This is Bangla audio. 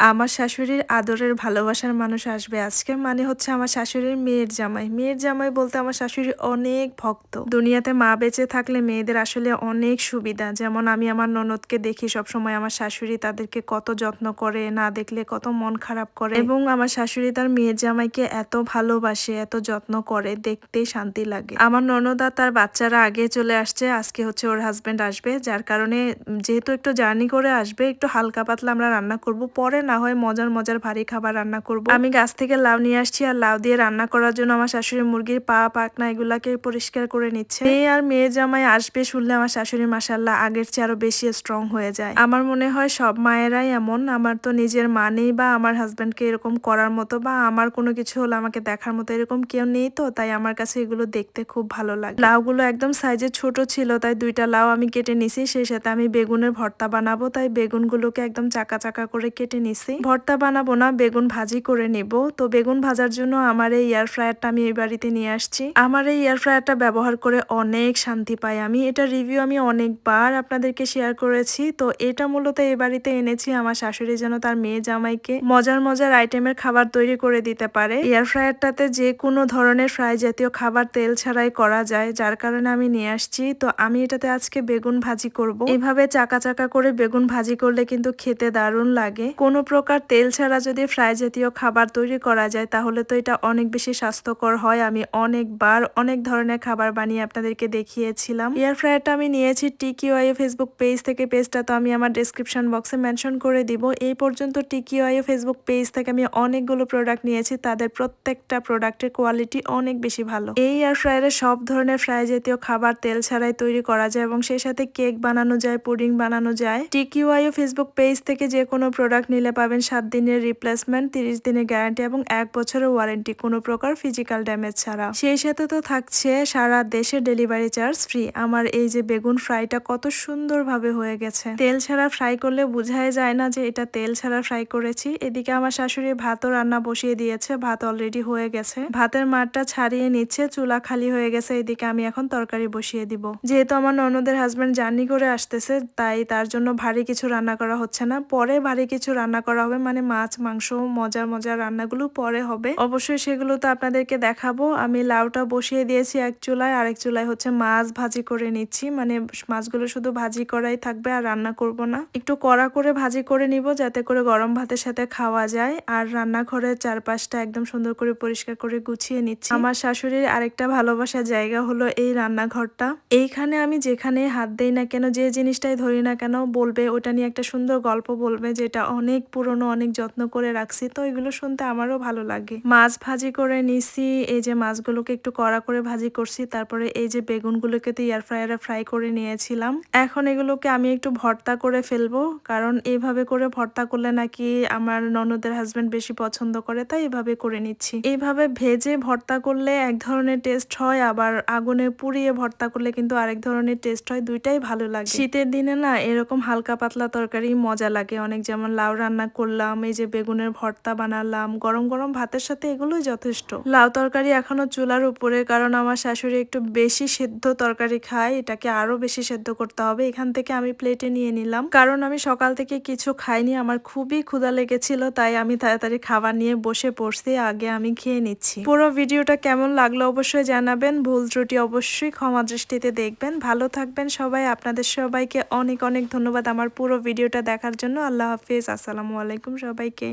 আমার শাশুড়ির আদরের ভালোবাসার মানুষ আসবে আজকে মানে হচ্ছে আমার শাশুড়ির মেয়ের জামাই। মেয়ের জামাই বলতে আমার শাশুড়ি অনেক ভক্ত। দুনিয়াতে মা বেঁচে থাকলে মেয়েদের আসলে অনেক সুবিধা। যেমন আমি আমার ননদকে দেখি সব সময় আমার শাশুড়ি তাদেরকে কত যত্ন করে, না দেখলে কত মন খারাপ করে এবং আমার শাশুড়ি তার মেয়ের জামাইকে এত ভালোবাসে, এত যত্ন করে দেখতেই শান্তি লাগে। আমার ননদ আর তার বাচ্চারা আগে চলে আসছে, আজকে হচ্ছে ওর হাজবেন্ড আসবে, যার কারণে যেহেতু একটু জার্নি করে আসবে, একটু হালকা পাতলা আমরা রান্না করব, পরে না হয় মজার মজার ভারী খাবার রান্না করব। আমি গাছ থেকে লাউ নিয়ে আসছি আর লাউ দিয়ে রান্না করার জন্য আমার শাশুড়ি মুরগির পা পাকনা এগুলাকে পরিষ্কার করে নিচ্ছে। মেয়ে আর মেয়ে জামাই আসবে শুনলে আমার শাশুড়ি মাসাল্লাহ আগের চেয়ে আরও বেশি স্ট্রং হয়ে যায়। আমার মনে হয় সব মায়েরাই এমন, আমার তো নিজের মা নেই বা আমার হাজব্যান্ডকে এরকম করার মতো বা আমার কোনো কিছু হলে আমাকে দেখার মতো এরকম কেউ নেই তো, তাই আমার কাছে এগুলো দেখতে খুব ভালো লাগে। লাউগুলো একদম সাইজে ছোট ছিল, তাই দুইটা লাউ আমি কেটে নিছি, সেই সাথে আমি বেগুনের ভর্তা বানাবো, তাই বেগুনগুলোকে একদম চাকা চাকা করে কেটে নিছি। ভর্তা বানাবো না, বেগুন ভাজি করে নেব। তো বেগুন ভাজার জন্য আমার এই এয়ার ফ্রায়ারটা আমি এই বাড়িতে নিয়ে আসছি। আমার এই এয়ার ফ্রায়ারটা ব্যবহার করে অনেক শান্তি পাই আমি। এটা রিভিউ আমি অনেকবার আপনাদেরকে শেয়ার করেছি। তো এটা মূলত এই বাড়িতে এনেছি আমার শাশুড়ি যেন তার মেয়ে জামাইকে মজার মজার আইটেমের খাবার তৈরি করে দিতে পারে। এয়ার ফ্রায়ারটাতে যে কোনো ধরনের ফ্রাই জাতীয় খাবার তেল ছাড়াই করা যায়, যার কারণে আমি নিয়ে আসছি। তো আমি এটাতে আজকে বেগুন ভাজি করব। এভাবে চাকা চাকা করে বেগুন ভাজি করলে কিন্তু খেতে দারুণ লাগে। কোনো প্রকার তেল ছাড়া যদি ফ্রাই জাতীয় খাবার তৈরি করা যায়, তাহলে তো এটা অনেক বেশি স্বাস্থ্যকর হয়। আমি অনেকবার অনেক ধরনের খাবার বানিয়ে আপনাদেরকে দেখিয়েছিলাম। এয়ার ফ্রায়ারটা আমি নিয়েছি টিকিওয়াই ফেসবুক পেজ থেকে। পেজটা তো আমি আমার ডিসক্রিপশন বক্সে মেনশন করে দিব। এই পর্যন্ত টিকিওয়াই ফেসবুক পেজ থেকে আমি অনেকগুলো প্রোডাক্ট নিয়েছি। তাদের প্রত্যেকটা প্রোডাক্টের কোয়ালিটি অনেক বেশি ভালো। এই এয়ার ফ্রায়ারে সব ধরনের ফ্রাই জাতীয় খাবার তেল ছাড়াই তৈরি করা যায় এবং সেই সাথে কেক বানানো যায়, পুডিং বানানো যায়। টিকিওয়াই ফেসবুক পেজ থেকে যে কোনো প্রোডাক্ট নিলে পাবেন সাত দিনের রিপ্লেসমেন্ট তিরিশ দিনের গ্যারান্টি এবং এক বছরের ওয়ারেন্টি কোনো প্রকার ফিজিক্যাল ড্যামেজ ছাড়া। সেই সাথে তো থাকছে সারা দেশে ডেলিভারি চার্জ ফ্রি আমার এই যে বেগুন ফ্রাইটা কত সুন্দরভাবে হয়ে গেছে। তেল ছাড়া ফ্রাই করলে বোঝাই যায় না যে এটা তেল ছাড়া ফ্রাই করেছি। এদিকে আমার শাশুড়ি ভাতও রান্না বসিয়ে দিয়েছে, ভাত অলরেডি হয়ে গেছে। ভাতের মাঠটা ছাড়িয়ে নিচ্ছে, চুলা খালি হয়ে গেছে, এদিকে আমি এখন তরকারি বসিয়ে দিব। যেহেতু আমার ননদের হাজব্যান্ড জার্নি করে আসতেছে, তাই তার জন্য ভারী কিছু রান্না করা হচ্ছে না। পরে ভারী কিছু রান্না করা হবে মানে মাছ, মাংস, মজার মজার রান্নাগুলো পরে হবে। অবশ্যই সেগুলো তো আপনাদেরকে দেখাবো। আমি লাউটা বসিয়ে দিয়েছি এক চুলায়, আরেক চুলায় হচ্ছে মাছ ভাজি করে নিচ্ছি। মানে মাছগুলো শুধু ভাজি করাই থাকবে, আর রান্না করব না। একটু কড়া করে ভাজি করে নিব, যাতে করে গরম ভাতের সাথে খাওয়া যায়। আর রান্নাঘরের চারপাশটা একদম সুন্দর করে পরিষ্কার করে গুছিয়ে নিচ্ছি। আমার শাশুড়ির আরেকটা ভালোবাসার জায়গা হলো এই রান্নাঘরটা। এইখানে আমি যেখানে হাত দেই না কেন, যে জিনিসটাই ধরি না কেন, বলবে, ওটা নিয়ে একটা সুন্দর গল্প বলবে, যেটা অনেক পুরনো অনেক যত্ন করে রাখছি, তো এগুলো শুনতে আমারও ভালো লাগে। মাছ ভাজি করে নিছি, এই যে মাছগুলোকে একটু কড়া করে ভাজি করছি, তারপরে এই যে বেগুনগুলোকে তো এয়ার ফ্রায়ারে ফ্রাই করে নিয়েছিলাম। এখন এগুলোকে আমি একটু ভর্তা করে ফেলব, কারণ এইভাবে করে ভর্তা করলে নাকি আমার ননদের হাজবেন্ড বেশি পছন্দ করে, তাই এভাবে করে নিচ্ছি। এইভাবে ভেজে ভর্তা করলে এক ধরনের টেস্ট হয়, আবার আগুনে পুড়িয়ে ভর্তা করলে কিন্তু আরেক ধরনের টেস্ট হয়, দুইটাই ভালো লাগে। শীতের দিনে না এরকম হালকা পাতলা তরকারি মজা লাগে, অনেক যেমন লাউ রান্না করলাম, এই যে বেগুনের ভর্তা বানালাম, গরম গরম ভাতের সাথে এগুলোই যথেষ্ট। লাউ তরকারি এখনও চুলার উপরে, কারণ আমার শাশুড়ি একটু বেশি সেদ্ধ তরকারি খায়, এটাকে আরও বেশি সেদ্ধ করতে হবে। এখান থেকে আমি প্লেটে নিয়ে নিলাম। কারণ আমি সকাল থেকে কিছু খাইনি, আমার খুবই ক্ষুধা লেগেছিল, তাই আমি তাড়াতাড়ি খাবার নিয়ে বসে পড়ছি, আগে আমি খেয়ে নিচ্ছি। পুরো ভিডিওটা কেমন লাগল অবশ্যই জানাবেন, ভুল ত্রুটি অবশ্যই ক্ষমা দৃষ্টিতে দেখবেন। ভালো থাকবেন সবাই, আপনাদের সবাইকে অনেক অনেক ধন্যবাদ আমার পুরো ভিডিওটা দেখার জন্য। আল্লাহ হাফিজ, আসসালামু আলাইকুম সবাইকে।